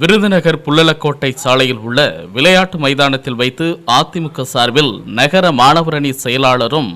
விருதுநகர் புள்ளலக்கோட்டை சாலையில் உள்ள விளையாட்டு மைதானத்தில் வைத்து அதிமுக சார்பில் நகர மாணவரணி செயலாளரும்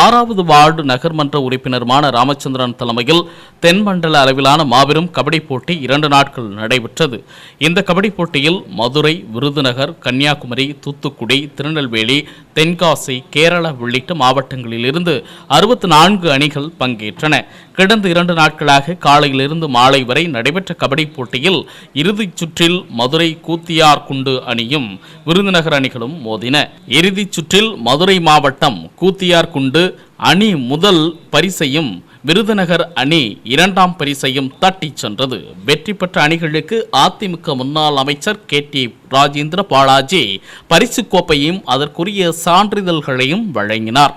ஆறாவது வார்டு நகர்மன்ற உறுப்பினருமான ராமச்சந்திரன் தலைமையில் தென்மண்டல அளவிலான மாபெரும் கபடி போட்டி இரண்டு நாட்கள் நடைபெற்றது. இந்த கபடி போட்டியில் மதுரை விருதுநகர் கன்னியாகுமரி தூத்துக்குடி திருநெல்வேலி தென்காசி கேரளா உள்ளிட்ட மாவட்டங்களிலிருந்து அறுபத்தி நான்கு அணிகள் பங்கேற்றன. கடந்த இரண்டு நாட்களாக காலையிலிருந்து மாலை வரை நடைபெற்ற கபடி போட்டியில் இறுதி இறுதிச் சுற்றில் மதுரை கூத்தியார் குண்டு அணியும் விருதுநகர் அணிகளும் மோதின. இறுதிச் சுற்றில் மதுரை மாவட்டம் கூத்தியார் குண்டு அணி முதல் பரிசையும் விருதுநகர் அணி இரண்டாம் பரிசையும் தட்டிச் சென்றது. வெற்றி பெற்ற அணிகளுக்கு அதிமுக முன்னாள் அமைச்சர் கே டி ராஜேந்திர பாலாஜி பரிசு கோப்பையும் அதற்குரிய சான்றிதழ்களையும் வழங்கினார்.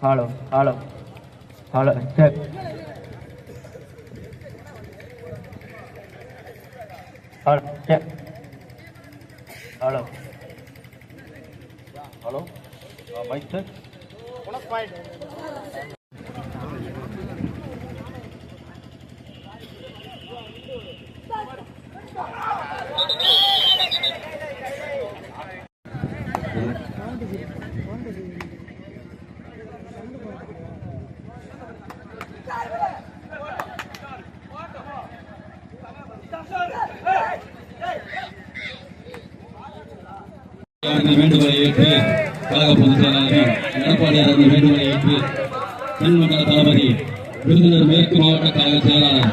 Halo, halo. Halo, cek. Halo, cek. Halo. Halo. Uh, mic check. அவர்கள் வேண்டுகோளை ஏற்று கழக பொதுச் அந்த வேண்டுகோளை ஏற்று தென்மண்டல தளபதி விருதுநகர் மேற்கு மாவட்ட கழக செயலாளர்